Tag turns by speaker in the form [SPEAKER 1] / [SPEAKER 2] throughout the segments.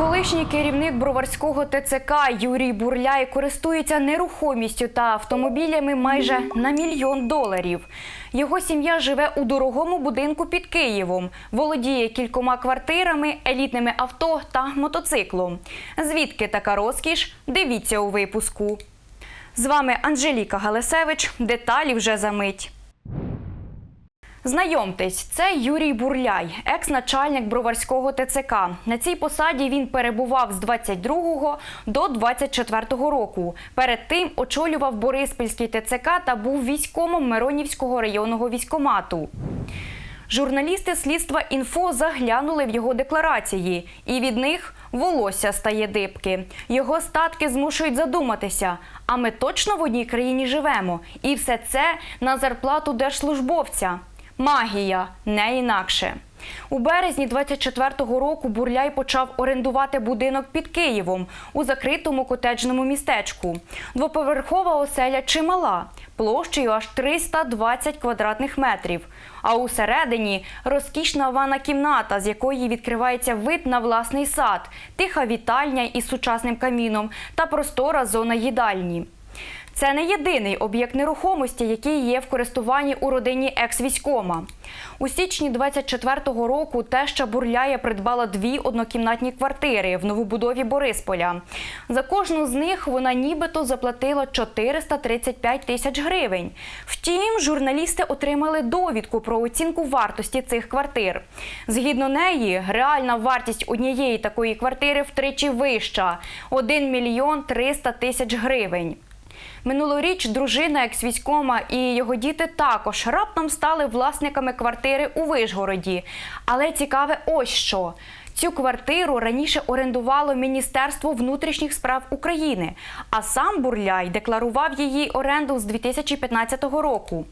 [SPEAKER 1] Колишній керівник броварського ТЦК Юрій Бурляй користується нерухомістю та автомобілями майже на мільйон доларів. Його сім'я живе у дорогому будинку під Києвом, володіє кількома квартирами, елітними авто та мотоциклом. Звідки така розкіш? Дивіться у випуску. З вами Анжеліка Галасевич. Деталі вже за мить. Знайомтесь, це Юрій Бурляй, екс-начальник броварського ТЦК. На цій посаді він перебував з 22 до 24 року. Перед тим очолював Бориспільський ТЦК та був військомом Миронівського районного військомату. Журналісти слідства інфо заглянули в його декларації, і від них волосся стає дибки. Його статки змушують задуматися. А ми точно в одній країні живемо, і все це на зарплату держслужбовця. Магія, не інакше. У березні 24-го року Бурляй почав орендувати будинок під Києвом у закритому котеджному містечку. Двоповерхова оселя чимала, площею аж 320 квадратних метрів. А усередині розкішна ванна кімната, з якої відкривається вид на власний сад, тиха вітальня із сучасним каміном та простора зона їдальні. Це не єдиний об'єкт нерухомості, який є в користуванні у родині екс-військома. У січні 24-го року теща Бурляя придбала дві однокімнатні квартири в новобудові Борисполя. За кожну з них вона нібито заплатила 435 тисяч гривень. Втім, журналісти отримали довідку про оцінку вартості цих квартир. Згідно неї, реальна вартість однієї такої квартири втричі вища 1 мільйон 300 тисяч гривень. Минулоріч дружина екс-військома і його діти також раптом стали власниками квартири у Вишгороді. Але цікаве ось що. Цю квартиру раніше орендувало Міністерство внутрішніх справ України, а сам Бурляй декларував її оренду з 2015 року.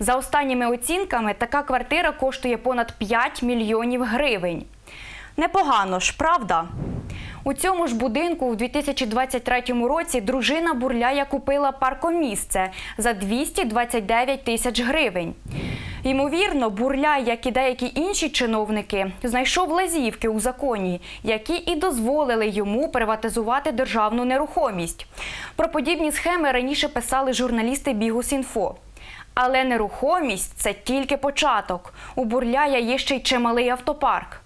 [SPEAKER 1] За останніми оцінками, така квартира коштує понад 5 мільйонів гривень. Непогано ж, правда? У цьому ж будинку у 2023 році дружина Бурляя купила паркомісце за 229 тисяч гривень. Ймовірно, Бурляй, як і деякі інші чиновники, знайшов лазівки у законі, які і дозволили йому приватизувати державну нерухомість. Про подібні схеми раніше писали журналісти Бігус.Інфо. Але нерухомість це тільки початок. У Бурляя є ще й чималий автопарк.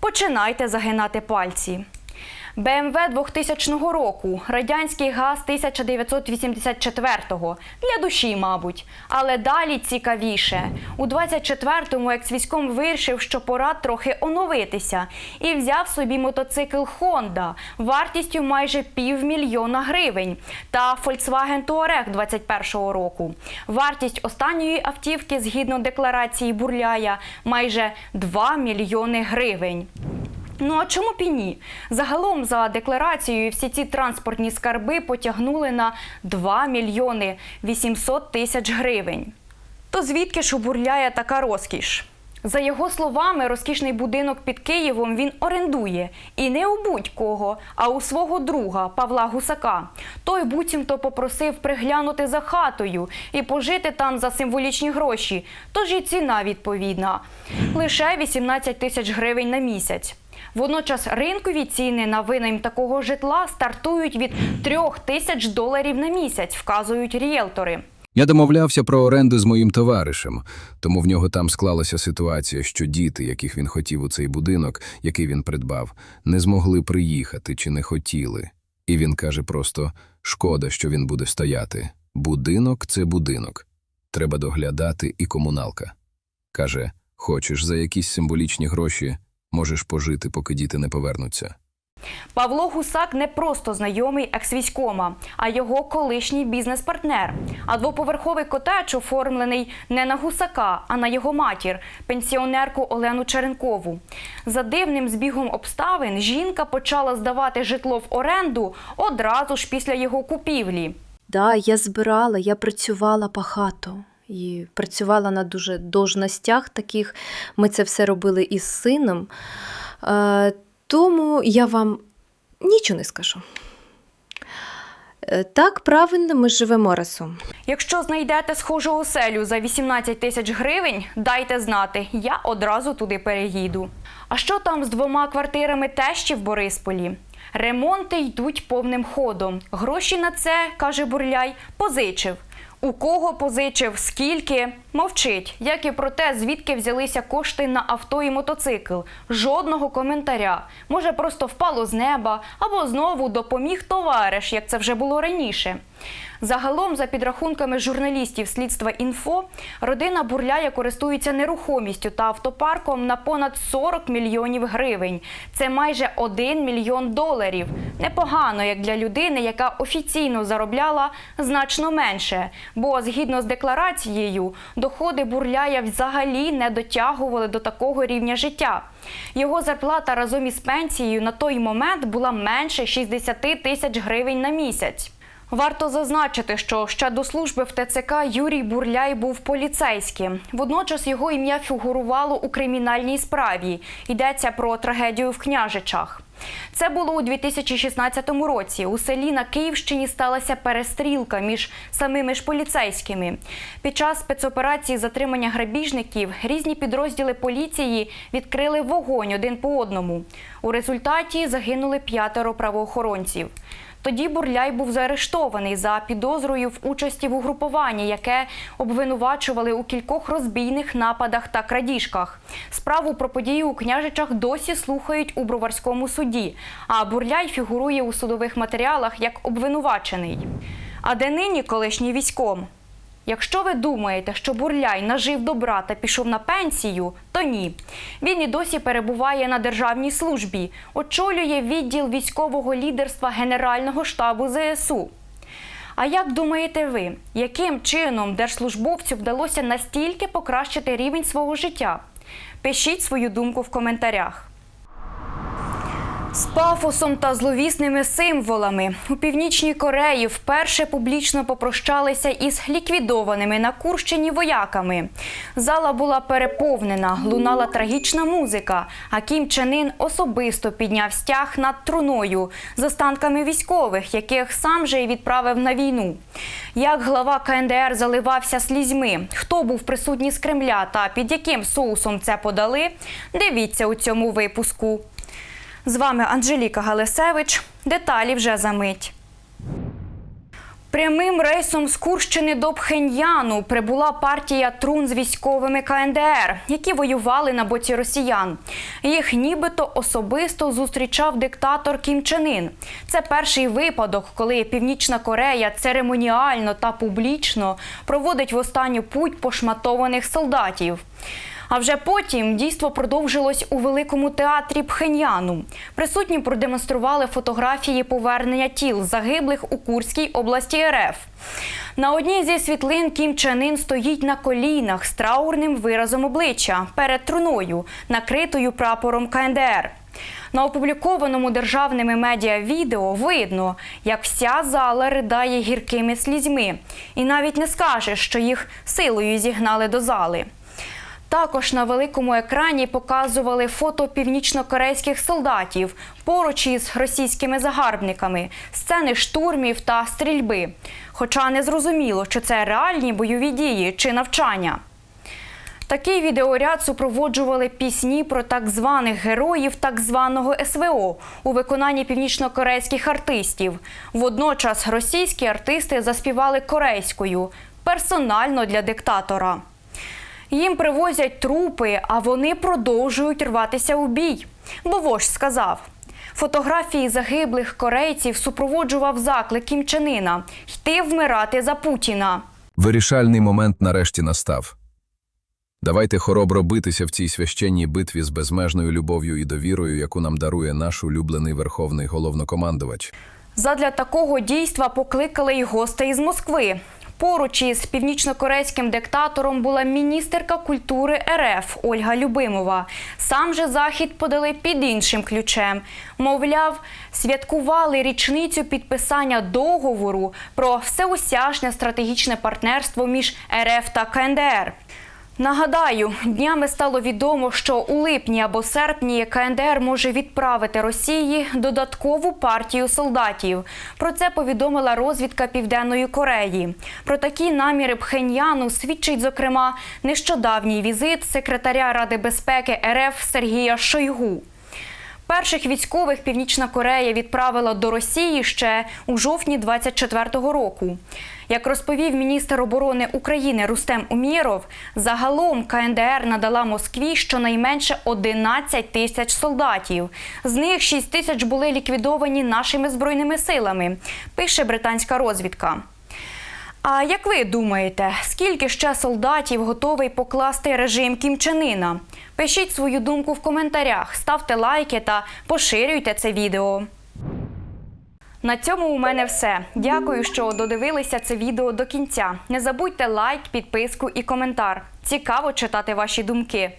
[SPEAKER 1] Починайте загинати пальці. БМВ 2000 року, радянський ГАЗ 1984-го. Для душі, мабуть. Але далі цікавіше. У 24-му екс-військом вирішив, що пора трохи оновитися. І взяв собі мотоцикл Honda вартістю майже півмільйона гривень та Volkswagen Touareg 21-го року. Вартість останньої автівки, згідно декларації Бурляя, майже 2 мільйони гривень. Ну а чому б і ні? Загалом за декларацією всі ці транспортні скарби потягнули на 2 мільйони 800 тисяч гривень. То звідки ж у Бурляя така розкіш? За його словами, розкішний будинок під Києвом він орендує і не у будь-кого, а у свого друга Павла Гусака. Той буцімто попросив приглянути за хатою і пожити там за символічні гроші. Тож і ціна відповідна лише 18 тисяч гривень на місяць. Водночас ринкові ціни на винайм такого житла стартують від 3 тисяч доларів на місяць, вказують ріелтори.
[SPEAKER 2] Я домовлявся про оренду з моїм товаришем, тому в нього там склалася ситуація, що діти, яких він хотів у цей будинок, який він придбав, не змогли приїхати чи не хотіли. І він каже просто: шкода, що він буде стояти. Будинок це будинок. Треба доглядати і комуналка. Каже: хочеш за якісь символічні гроші, можеш пожити, поки діти не повернуться.
[SPEAKER 1] Павло Гусак не просто знайомий екс-військома, а його колишній бізнес-партнер. А двоповерховий котедж оформлений не на гусака, а на його матір, пенсіонерку Олену Черенкову. За дивним збігом обставин жінка почала здавати житло в оренду одразу ж після його купівлі.
[SPEAKER 3] Да, я збирала, я працювала багато. І працювала на дуже должностях таких. Ми це все робили із сином. Е, тому я вам нічого не скажу. Е, Так, правильно, ми живемо разом.
[SPEAKER 1] Якщо знайдете схожу оселю за 18 тисяч гривень, дайте знати, я одразу туди переїду. А що там з двома квартирами тещі в Борисполі? Ремонти йдуть повним ходом. Гроші на це, каже Бурляй, позичив. У кого позичив, скільки мовчить, як і про те, звідки взялися кошти на авто і мотоцикл. Жодного коментаря. Може, просто впало з неба або знову допоміг товариш, як це вже було раніше. Загалом, за підрахунками журналістів слідства інфо, родина Бурляя користується нерухомістю та автопарком на понад 40 мільйонів гривень. Це майже 1 мільйон доларів. Непогано, як для людини, яка офіційно заробляла значно менше. Бо згідно з декларацією, доходи Бурляя взагалі не дотягували до такого рівня життя. Його зарплата разом із пенсією на той момент була менше 60 тисяч гривень на місяць. Варто зазначити, що ще до служби в ТЦК Юрій Бурляй був поліцейським. Водночас його ім'я фігурувало у кримінальній справі. Йдеться про трагедію в княжичах. Це було у 2016 році. У селі на Київщині сталася перестрілка між самими ж поліцейськими. Під час спецоперації затримання грабіжників різні підрозділи поліції відкрили вогонь один по одному. У результаті загинули п'ятеро правоохоронців. Тоді Бурляй був заарештований за підозрою в участі в угрупуванні, яке обвинувачували у кількох розбійних нападах та крадіжках. Справу про події у княжичах досі слухають у броварському суді. А Бурляй фігурує у судових матеріалах як обвинувачений. А де нині колишній військом? Якщо ви думаєте, що Бурляй нажив добра та пішов на пенсію, то ні. Він і досі перебуває на державній службі, очолює відділ військового лідерства Генерального штабу ЗСУ. А як думаєте ви, яким чином держслужбовцю вдалося настільки покращити рівень свого життя? Пишіть свою думку в коментарях. З пафосом та зловісними символами у північній Кореї вперше публічно попрощалися із ліквідованими на Курщині вояками. Зала була переповнена, лунала трагічна музика. А Кім Чен Ін особисто підняв стяг над труною з останками військових, яких сам же й відправив на війну. Як глава КНДР заливався слізьми, хто був присутній з Кремля та під яким соусом це подали? Дивіться у цьому випуску. З вами Анжеліка Галисевич. Деталі вже за мить. Прямим рейсом з Курщини до Пхеньяну прибула партія трун з військовими КНДР, які воювали на боці росіян. Їх нібито особисто зустрічав диктатор Кім Чен Ін. Це перший випадок, коли Північна Корея церемоніально та публічно проводить в останню путь пошматованих солдатів. А вже потім дійство продовжилось у великому театрі Пхеньяну. Присутні продемонстрували фотографії повернення тіл загиблих у Курській області РФ. На одній зі світлин Кім Чен Ін стоїть на колінах з траурним виразом обличчя перед труною, накритою прапором КНДР. На опублікованому державними медіа відео видно, як вся зала ридає гіркими слізьми, і навіть не скажеш, що їх силою зігнали до зали. Також на великому екрані показували фото північнокорейських солдатів поруч із російськими загарбниками, сцени штурмів та стрільби. Хоча не зрозуміло, чи це реальні бойові дії чи навчання. Такий відеоряд супроводжували пісні про так званих героїв так званого СВО у виконанні північнокорейських артистів. Водночас російські артисти заспівали корейською персонально для диктатора. Їм привозять трупи, а вони продовжують рватися у бій. Бо вождь сказав. Фотографії загиблих корейців супроводжував заклик Кім Чен Іна йти вмирати за Путіна.
[SPEAKER 2] Вирішальний момент нарешті настав. Давайте хоробро битися в цій священній битві з безмежною любов'ю і довірою, яку нам дарує наш улюблений верховний головнокомандувач.
[SPEAKER 1] Задля такого дійства покликали й гостей із Москви. Поруч із північнокорейським диктатором була міністерка культури РФ Ольга Любимова. Сам же захід подали під іншим ключем. Мовляв, святкували річницю підписання договору про всеосяжне стратегічне партнерство між РФ та КНДР. Нагадаю, днями стало відомо, що у липні або серпні КНДР може відправити Росії додаткову партію солдатів. Про це повідомила розвідка Південної Кореї. Про такі наміри Пхеньяну свідчить, зокрема, нещодавній візит секретаря Ради безпеки РФ Сергія Шойгу. Перших військових Північна Корея відправила до Росії ще у жовтні 24-го року. Як розповів міністр оборони України Рустем Умєров, загалом КНДР надала Москві щонайменше 11 тисяч солдатів. З них 6 тисяч були ліквідовані нашими збройними силами, пише британська розвідка. А як ви думаєте, скільки ще солдатів готовий покласти режим Кім Чен Іна? Пишіть свою думку в коментарях, ставте лайки та поширюйте це відео. На цьому у мене все. Дякую, що додивилися це відео до кінця. Не забудьте лайк, підписку і коментар. Цікаво читати ваші думки.